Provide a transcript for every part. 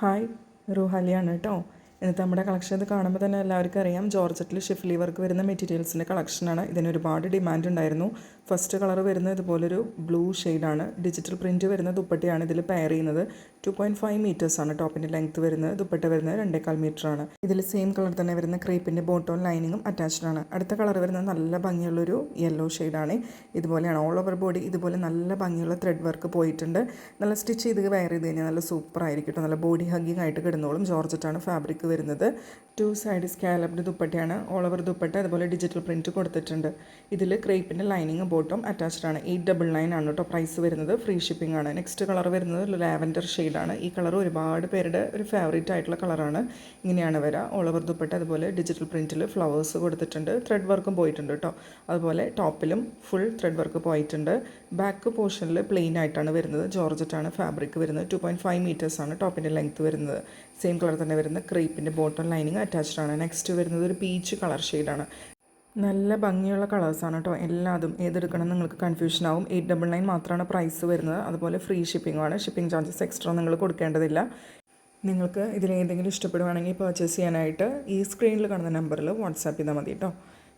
Hi റൂഹാലിയാണ് കേട്ടോ ഇന്നത്തെ നമ്മുടെ കളക്ഷൻ ഇത് കാണുമ്പോൾ തന്നെ എല്ലാവർക്കും അറിയാം. ജോർജറ്റിൽ ഷിഫ്ലി വർക്ക് വരുന്ന മെറ്റീരിയൽസിന്റെ കളക്ഷനാണ് ഇതിന് ഒരുപാട് ഡിമാൻഡ് ഉണ്ടായിരുന്നു. ഫസ്റ്റ് കളർ വരുന്നത് ഇതുപോലൊരു ബ്ലൂ ഷെയ്ഡാണ്. ഡിജിറ്റൽ പ്രിന്റ് വരുന്ന ദുപ്പട്ടയാണ് ഇതിൽ പെയർ ചെയ്യുന്നത്. ടു പോയിന്റ് ഫൈവ് മീറ്റേഴ്സാണ് ടോപ്പിന്റെ ലെങ്ത്ത് വരുന്നത്. ദുപ്പട്ട വരുന്നത് രണ്ടേക്കാൽ മീറ്ററാണ് ഇതിൽ സെയിം കളർ തന്നെ വരുന്ന ക്രീപ്പിന്റെ ബോട്ടവും ലൈനിങ്ങും അറ്റാച്ച്ഡ് ആണ്. അടുത്ത കളർ വരുന്നത് നല്ല ഭംഗിയുള്ളൊരു യെല്ലോ ഷെയ്ഡാണ് ഇതുപോലെയാണ് ഓൾ ഓവർ ബോഡി ഇതുപോലെ നല്ല ഭംഗിയുള്ള ത്രെഡ് വർക്ക് പോയിട്ടുണ്ട്. നല്ല സ്റ്റിച്ച് ചെയ്ത് വെയർ ചെയ്ത് കഴിഞ്ഞാൽ നല്ല സൂപ്പർ ആയിരിക്കും നല്ല ബോഡി ഹഗ്ഗിങ് ആയിട്ട് കിടന്നോളും ജോർജറ്റാണ് ഫാബ്രിക് വരുന്നത്. ടു സൈഡ് സ്കാലപ്ഡ് ദുപ്പട്ടയാണ്. ഓൾ ഓവർ ദുപ്പട്ട അതുപോലെ ഡിജിറ്റൽ പ്രിന്റ് കൊടുത്തിട്ടുണ്ട്. ഇതിൽ ക്രേപ്പിന്റെ ലൈനിങ് ബോട്ടം അറ്റാച്ച്ഡ് ആണ്. എയ്റ്റ് ഡബിൾ നയൻ ആണ് കേട്ടോ പ്രൈസ് വരുന്നത്. ഫ്രീ ഷിപ്പിംഗ് ആണ്. നെക്സ്റ്റ് കളർ വരുന്നത് ലാവൻഡർ ഷെയ്ഡാണ് ഈ കളർ ഒരുപാട് പേരുടെ ഒരു ഫേവറേറ്റ് ആയിട്ടുള്ള കളറാണ് ഇങ്ങനെയാണ് വരിക ഓൾ ഓവർ ദുപ്പട്ട അതുപോലെ ഡിജിറ്റൽ പ്രിന്റിൽ ഫ്ലവേഴ്സ് കൊടുത്തിട്ടുണ്ട്. ത്രെഡ് വർക്കും പോയിട്ടുണ്ട് കേട്ടോ അതുപോലെ ടോപ്പിലും ഫുൾ ത്രെഡ് വർക്ക് പോയിട്ടുണ്ട്. ബാക്ക് പോർഷനിൽ പ്ലെയിൻ ആയിട്ടാണ് വരുന്നത്. ജോർജറ്റാണ് ഫാബ്രിക് വരുന്നത്. ടു പോയിന്റ് ഫൈവ് മീറ്റേഴ്സാണ് ടോപ്പിന്റെ ലെങ്ത്ത് വരുന്നത്. സെയിം കളർ തന്നെ വരുന്ന ക്രീപ്പിന്റെ ബോട്ടം ലൈനിങ് അറ്റാച്ച്ഡ് ആണ്. നെക്സ്റ്റ് വരുന്നത് ഒരു പീച്ച് കളർ ഷെയ്ഡാണ് നല്ല ഭംഗിയുള്ള കളേഴ്സാണ് കേട്ടോ എല്ലാതും ഏതെടുക്കണം നിങ്ങൾക്ക് കൺഫ്യൂഷൻ ആവും. എയ്റ്റ് ഡബിൾ നയൻ മാത്രമാണ് പ്രൈസ് വരുന്നത്. അതുപോലെ ഫ്രീ ഷിപ്പിംഗ് ആണ്. ഷിപ്പിംഗ് ചാർജസ് എക്സ്ട്രാ നിങ്ങൾ കൊടുക്കേണ്ടതില്ല. നിങ്ങൾക്ക് ഇതിലേതെങ്കിലും ഇഷ്ടപ്പെടുവാണെങ്കിൽ പർച്ചേസ് ചെയ്യാനായിട്ട് ഈ സ്ക്രീനിൽ കാണുന്ന നമ്പറിൽ വാട്സാപ്പ് ചെയ്താൽ മതി കേട്ടോ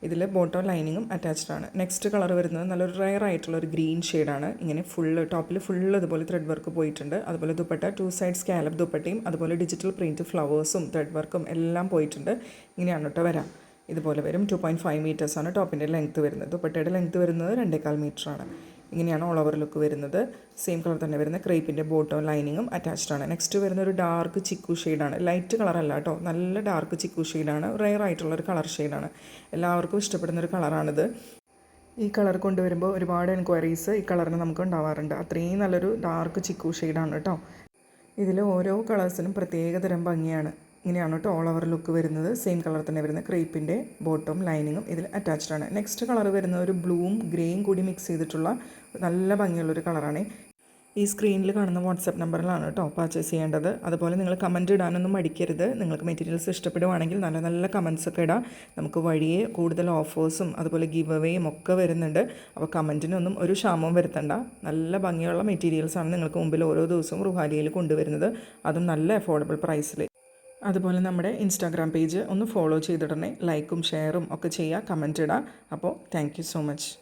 ഇതിൽ ബോട്ടം ലൈനിങ്ങും അറ്റാച്ച്ഡ് ആണ്. നെക്സ്റ്റ് കളർ വരുന്നത് നല്ലൊരു റയർ ആയിട്ടുള്ള ഒരു ഗ്രീൻ ഷെയ്ഡാണ് ഇങ്ങനെ ഫുള്ള് ടോപ്പിൽ ഫുള്ള് അതുപോലെ ത്രെഡ് വർക്ക് പോയിട്ടുണ്ട്. അതുപോലെ ദുപ്പട്ട ടു സൈഡ് സ്കാലപ്പ് ദുപ്പട്ടയും അതുപോലെ ഡിജിറ്റൽ പ്രിന്റ് ഫ്ലവേഴ്സും ത്രെഡ് വർക്കും എല്ലാം പോയിട്ടുണ്ട്. ഇങ്ങനെയാണ് കേട്ടോ വരാം. ഇതുപോലെ വരും. ടു പോയിന്റ് ഫൈവ് മീറ്റേഴ്സാണ് ടോപ്പിന്റെ ലെങ്ത്ത് വരുന്നത്. ദുപ്പട്ടയുടെ ലെങ്ത്ത് വരുന്നത് രണ്ടേകാൽ മീറ്ററാണ് ഇങ്ങനെയാണ് ഓൾ ഓവർ ലുക്ക് വരുന്നത്. സെയിം കളർ തന്നെ വരുന്ന ക്രേപ്പിന്റെ ബോട്ടോ ലൈനിങ്ങും അറ്റാച്ച്ഡ് ആണ്. നെക്സ്റ്റ് വരുന്ന ഒരു ഡാർക്ക് ചിക്കു ഷെയ്ഡാണ് ലൈറ്റ് കളർ അല്ല കേട്ടോ നല്ല ഡാർക്ക് ചിക്കു ഷെയ്ഡാണ് റെയർ ആയിട്ടുള്ള ഒരു കളർ ഷെയ്ഡാണ് എല്ലാവർക്കും ഇഷ്ടപ്പെടുന്ന ഒരു കളറാണിത് ഈ കളർ കൊണ്ടുവരുമ്പോൾ ഒരുപാട് എൻക്വയറീസ് ഈ കളറിന് നമുക്ക് ഉണ്ടാവാറുണ്ട്. അത്രയും നല്ലൊരു ഡാർക്ക് ചിക്കു ഷെയ്ഡാണ് കേട്ടോ ഇതിൽ ഓരോ കളേഴ്സിനും പ്രത്യേകതരം ഭംഗിയാണ്. ഇങ്ങനെയാണ് കേട്ടോ ഓൾ ഓവർ ലുക്ക് വരുന്നത്. സെയിം കളർ തന്നെ വരുന്ന ക്രേപ്പിന്റെ ബോട്ടം ലൈനിങ്ങും ഇതിൽ അറ്റാച്ച്ഡ് ആണ്. നെക്സ്റ്റ് കളർ വരുന്ന ഒരു ബ്ലൂവും ഗ്രേയും കൂടി മിക്സ് ചെയ്തിട്ടുള്ള നല്ല ഭംഗിയുള്ളൊരു കളറാണ് ഈ സ്ക്രീനിൽ കാണുന്ന വാട്സപ്പ് നമ്പറിലാണ് കേട്ടോ പർച്ചേസ് ചെയ്യേണ്ടത്. അതുപോലെ നിങ്ങൾ കമന്റ് ഇടാനൊന്നും മടിക്കരുത്. നിങ്ങൾക്ക് മെറ്റീരിയൽസ് ഇഷ്ടപ്പെടുവാണെങ്കിൽ നല്ല നല്ല കമൻസ് ഒക്കെ ഇടാം. നമുക്ക് വഴിയെ കൂടുതൽ ഓഫേഴ്സും അതുപോലെ ഗിവ് അവേയും ഒക്കെ വരുന്നുണ്ട്. അപ്പോൾ കമന്റിനൊന്നും ഒരു ക്ഷാമവും വരുത്തണ്ട. നല്ല ഭംഗിയുള്ള മെറ്റീരിയൽസാണ് നിങ്ങൾക്ക് മുമ്പിൽ ഓരോ ദിവസവും റുഹാലിയിൽ കൊണ്ടുവരുന്നത്. അതും നല്ല അഫോർഡബിൾ പ്രൈസിൽ അതുപോലെ നമ്മുടെ ഇൻസ്റ്റാഗ്രാം പേജ് ഒന്ന് ഫോളോ ചെയ്തിടണേ. ലൈക്കും ഷെയറും ഒക്കെ ചെയ്യുക കമന്റ് ഇടുക. അപ്പോൾ താങ്ക് സോ മച്ച്